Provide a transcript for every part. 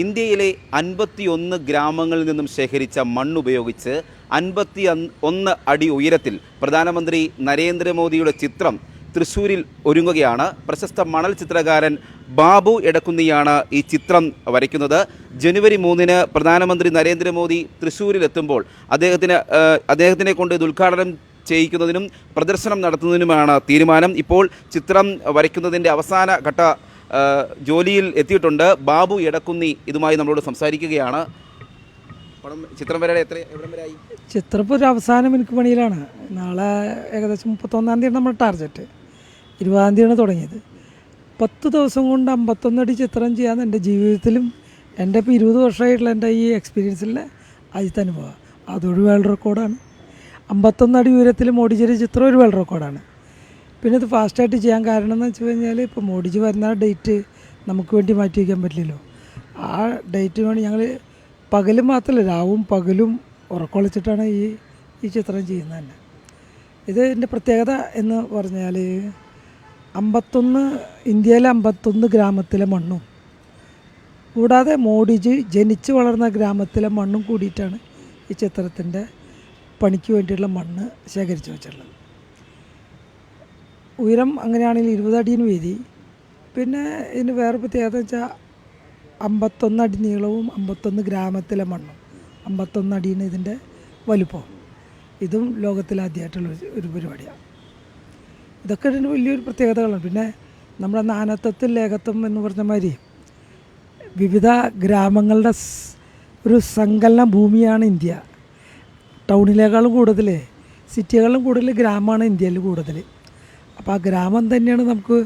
ഇന്ത്യയിലെ അൻപത്തിയൊന്ന് ഗ്രാമങ്ങളിൽ നിന്നും ശേഖരിച്ച മണ്ണുപയോഗിച്ച് അൻപത്തി ഒന്ന് അടി ഉയരത്തിൽ പ്രധാനമന്ത്രി നരേന്ദ്രമോദിയുടെ ചിത്രം തൃശ്ശൂരിൽ ഒരുങ്ങുകയാണ്. പ്രശസ്ത മണൽ ചിത്രകാരൻ ബാബു എടക്കുന്നിയാണ് ഈ ചിത്രം വരയ്ക്കുന്നത്. ജനുവരി മൂന്നിന് പ്രധാനമന്ത്രി നരേന്ദ്രമോദി തൃശ്ശൂരിലെത്തുമ്പോൾ അദ്ദേഹത്തിന് അദ്ദേഹത്തിനെ കൊണ്ട് ഇത് ഉദ്ഘാടനം ചെയ്യിക്കുന്നതിനും പ്രദർശനം നടത്തുന്നതിനുമാണ് തീരുമാനം. ഇപ്പോൾ ചിത്രം വരയ്ക്കുന്നതിന്റെ അവസാന ഘട്ട ജോലിയിൽ എത്തിയിട്ടുണ്ട്. ബാബു എടക്കുന്നി ഇതുമായി നമ്മളോട് സംസാരിക്കുകയാണ്. ചിത്രം വരെ എത്ര എവിടം വരെയായി? ചിത്രം ഒരു അവസാനം എനിക്ക് പണിയിലാണ്. നാളെ ഏകദേശം മുപ്പത്തൊന്നാം തീയതി നമ്മുടെ ടാർഗറ്റ്. ഇരുപതാം തീയതിയാണ് തുടങ്ങിയത്. പത്ത് ദിവസം കൊണ്ട് അമ്പത്തൊന്നടി ചിത്രം ചെയ്യാൻ എന്റെ ജീവിതത്തിലും എന്റെ ഇപ്പോൾ ഇരുപത് വർഷമായിട്ടുള്ള എന്റെ ഈ എക്സ്പീരിയൻസിലെ ആദ്യത്തെ അനുഭവം. അതൊരു വേൾഡ് റെക്കോർഡാണ്. അമ്പത്തൊന്നടി ഉയരത്തിൽ മോഡിജിയുടെ ചിത്രം ഒരു വേൾഡ് റെക്കോർഡാണ്. പിന്നെ ഇത് ഫാസ്റ്റായിട്ട് ചെയ്യാൻ കാരണം എന്ന് വെച്ച് കഴിഞ്ഞാൽ ഇപ്പോൾ മോഡിജി വരുന്ന ഡേറ്റ് നമുക്ക് വേണ്ടി മാറ്റി വയ്ക്കാൻ പറ്റില്ലല്ലോ. ആ ഡേറ്റിന് വേണ്ടി ഞങ്ങൾ പകലും മാത്രമല്ല രാവും പകലും ഉറക്കൊളിച്ചിട്ടാണ് ഈ ഈ ചിത്രം ചെയ്യുന്നത് തന്നെ. ഇത് എന്റെ പ്രത്യേകത എന്ന് പറഞ്ഞാൽ അമ്പത്തൊന്ന് ഇന്ത്യയിലെ അമ്പത്തൊന്ന് ഗ്രാമത്തിലെ മണ്ണും കൂടാതെ മോഡിജി ജനിച്ചു വളർന്ന ഗ്രാമത്തിലെ മണ്ണും കൂടിയിട്ടാണ് ഈ ചിത്രത്തിന്റെ പണിക്ക് വേണ്ടിയുള്ള മണ്ണ് ശേഖരിച്ച് വെച്ചിട്ടുള്ളത്. ഉയരം അങ്ങനെയാണെങ്കിൽ ഇരുപതടിയും വീതി. പിന്നെ ഇതിന് വേറെ പ്രത്യേകത വെച്ചാൽ അമ്പത്തൊന്ന് അടി നീളവും അമ്പത്തൊന്ന് ഗ്രാമത്തിലെ മണ്ണും. അമ്പത്തൊന്ന് അടിയാണ് ഇതിന്റെ വലുപ്പം. ഇതും ലോകത്തിലാദ്യമായിട്ടുള്ള ഒരു- പരിപാടിയാണ്. ഇതൊക്കെ ഇതിന് വലിയൊരു പ്രത്യേകതകളാണ്. പിന്നെ നമ്മുടെ നാനത്വത്തിൽ ലേഖത്വം എന്ന് പറഞ്ഞ മാതിരി വിവിധ ഗ്രാമങ്ങളുടെ ഒരു സങ്കലന ഭൂമിയാണ് ഇന്ത്യ. ടൗണിനേക്കാളും കൂടുതൽ സിറ്റികളിലും കൂടുതൽ ഗ്രാമമാണ് ഇന്ത്യയിൽ കൂടുതൽ അപ്പോൾ ആ ഗ്രാമം തന്നെയാണ് നമുക്ക്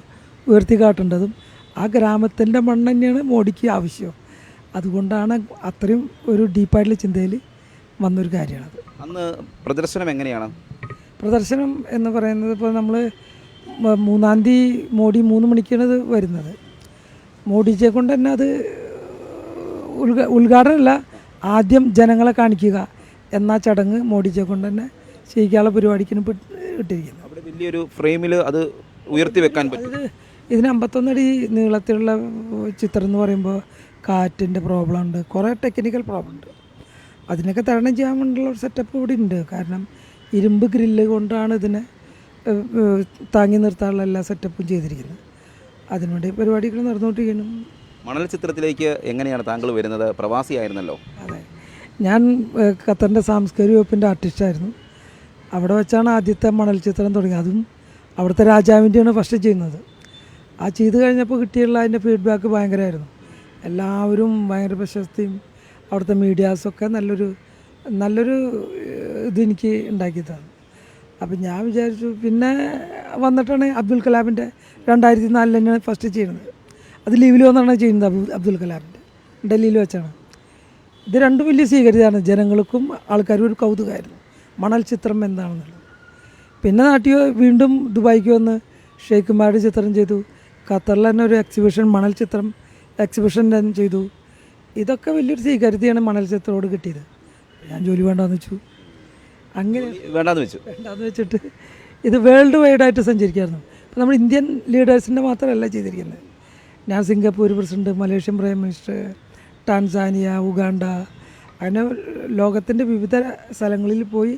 ഉയർത്തി കാട്ടേണ്ടതും ആ ഗ്രാമത്തിന്റെ മണ്ണ് തന്നെയാണ് മോഡിക്ക് ആവശ്യം. അതുകൊണ്ടാണ് അത്രയും ഒരു ഡീപ്പായിട്ടുള്ള ചിന്തയിൽ വന്നൊരു കാര്യമാണത് അന്ന് പ്രദർശനം എങ്ങനെയാണ്? പ്രദർശനം എന്ന് പറയുന്നത് ഇപ്പോൾ നമ്മൾ മൂന്നാം തീയതി മോഡി മൂന്ന് മണിക്കാണ് ഇത് വരുന്നത്. മോഡിച്ചെ കൊണ്ട് തന്നെ അത് ഉദ്ഘാ ഉദ്ഘാടനമല്ല ആദ്യം ജനങ്ങളെ കാണിക്കുക എന്ന ചടങ്ങ് മോഡിച്ചെ കൊണ്ട് തന്നെ ചെയ്യിക്കാനുള്ള പരിപാടിക്കാണ് ഇട്ടിരിക്കുന്നത് വലിയൊരു ഫ്രെയിമിൽ അത് ഉയർത്തി വെക്കാൻ പറ്റും. ഇതിന് അമ്പത്തൊന്നടി നീളത്തിലുള്ള ചിത്രം എന്ന് പറയുമ്പോൾ കാറ്റിന്റെ പ്രോബ്ലം ഉണ്ട്. കുറേ ടെക്നിക്കൽ പ്രോബ്ലം ഉണ്ട്. അതിനൊക്കെ തരണം ചെയ്യാൻ വേണ്ടിയുള്ള ഒരു സെറ്റപ്പ് ഇവിടെ ഉണ്ട്. കാരണം ഇരുമ്പ് ഗ്രില്ല് കൊണ്ടാണ് ഇതിനെ താങ്ങി നിർത്താനുള്ള എല്ലാ സെറ്റപ്പും ചെയ്തിരിക്കുന്നത്. അതിനുവേണ്ടി പരിപാടികൾ നടന്നുകൊണ്ടിരിക്കുന്നു. മണൽ ചിത്രത്തിലേക്ക് എങ്ങനെയാണ് താങ്കൾ വരുന്നത്? പ്രവാസിയായിരുന്നല്ലോ. അതെ. ഞാൻ ഖത്തറിന്റെ സാംസ്കാരിക വകുപ്പിന്റെ ആർട്ടിസ്റ്റായിരുന്നു അവിടെ വെച്ചാണ് ആദ്യത്തെ മണൽ ചിത്രം തുടങ്ങിയത്. അതും അവിടുത്തെ രാജാവിന്റെയാണ് ഫസ്റ്റ് ചെയ്യുന്നത്. ആ ചെയ്ത് കഴിഞ്ഞപ്പോൾ കിട്ടിയുള്ള അതിന്റെ ഫീഡ്ബാക്ക് ഭയങ്കരമായിരുന്നു. എല്ലാവരും ഭയങ്കര പ്രശസ്തിയും അവിടുത്തെ മീഡിയാസൊക്കെ നല്ലൊരു നല്ലൊരു ഇത് ഇതെനിക്ക് ഉണ്ടാക്കി തന്നു. അപ്പം ഞാൻ വിചാരിച്ചു പിന്നെ വന്നിട്ടാണ് അബ്ദുൽ കലാമിന്റെ രണ്ടായിരത്തി നാലിൽ തന്നെയാണ് ഫസ്റ്റ് ചെയ്യുന്നത്. അത് ലീവിൽ വന്നാണ് ചെയ്യുന്നത് അബു അബ്ദുൽ കലാമിന്റെ. ഡൽഹിയിൽ വെച്ചാണ്. ഇത് രണ്ടും വലിയ സ്വീകരിച്ചതാണ് ജനങ്ങൾക്കും ആൾക്കാരും ഒരു കൗതുകമായിരുന്നു. മണൽ ചിത്രം എന്താണെന്നുള്ളത്. പിന്നെ നാട്ടിൽ വീണ്ടും ദുബായിക്ക് വന്ന് ഷെയ്ഖുമാരുടെ ചിത്രം ചെയ്തു. ഖത്തറിൽ തന്നെ ഒരു എക്സിബിഷൻ മണൽ ചിത്രം എക്സിബിഷൻ തന്നെ ചെയ്തു. ഇതൊക്കെ വലിയൊരു സ്വീകാര്യതയാണ് മണൽ ചിത്രത്തോട് കിട്ടിയത്. ഞാൻ ജോലി വേണ്ടാന്ന് വെച്ചു. അങ്ങനെ വേണ്ടാന്ന് വെച്ചു. വേണ്ടാന്ന് വെച്ചിട്ട് ഇത് വേൾഡ് വൈഡായിട്ട് സഞ്ചരിക്കായിരുന്നു. അപ്പോൾ നമ്മൾ ഇന്ത്യൻ ലീഡേഴ്സിന്റെ മാത്രമല്ല ചെയ്തിരിക്കുന്നത്. ഞാൻ Singapore president Malaysian prime minister Tanzania Uganda അങ്ങനെ ലോകത്തിന്റെ വിവിധ സ്ഥലങ്ങളിൽ പോയി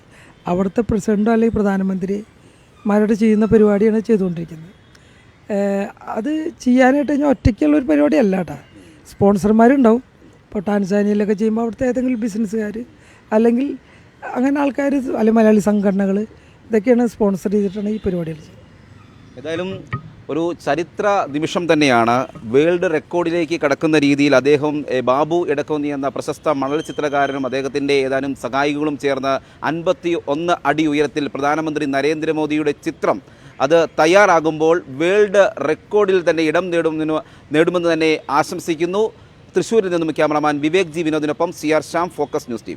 അവിടുത്തെ പ്രസിഡന്റോ അല്ലെങ്കിൽ പ്രധാനമന്ത്രിമാരോട് ചെയ്യുന്ന പരിപാടിയാണ് ചെയ്തുകൊണ്ടിരിക്കുന്നത്. അത് ചെയ്യാനായിട്ട് ഞാൻ ഒറ്റയ്ക്കുള്ള ഒരു പരിപാടിയല്ല കേട്ടോ. സ്പോൺസർമാരുണ്ടാവും. ഇപ്പോൾ ടാൻസാനിയയിലൊക്കെ ചെയ്യുമ്പോൾ അവിടുത്തെ ഏതെങ്കിലും ബിസിനസ്സുകാർ അല്ലെങ്കിൽ അങ്ങനെ ആൾക്കാർ അല്ലെങ്കിൽ മലയാളി സംഘടനകൾ ഇതൊക്കെയാണ് സ്പോൺസർ ചെയ്തിട്ടാണ് ഈ പരിപാടികൾ ഏതായാലും ഒരു ചരിത്ര നിമിഷം തന്നെയാണ് വേൾഡ് റെക്കോർഡിലേക്ക് കടക്കുന്ന രീതിയിൽ അദ്ദേഹം ബാബു എടക്കോന്നി എന്ന പ്രശസ്ത മണൽ ചിത്രകാരനും അദ്ദേഹത്തിന്റെ ഏതാനും സഹായികളും ചേർന്ന് അൻപത്തി ഒന്ന് അടി ഉയരത്തിൽ പ്രധാനമന്ത്രി നരേന്ദ്രമോദിയുടെ ചിത്രം അത് തയ്യാറാകുമ്പോൾ വേൾഡ് റെക്കോർഡിൽ തന്നെ ഇടം നേടുന്നു നേടുമെന്ന് തന്നെ ആശംസിക്കുന്നു. തൃശ്ശൂരിൽ നിന്നും cameraman Vivek G വിനോദിനൊപ്പം C R Shyam focus news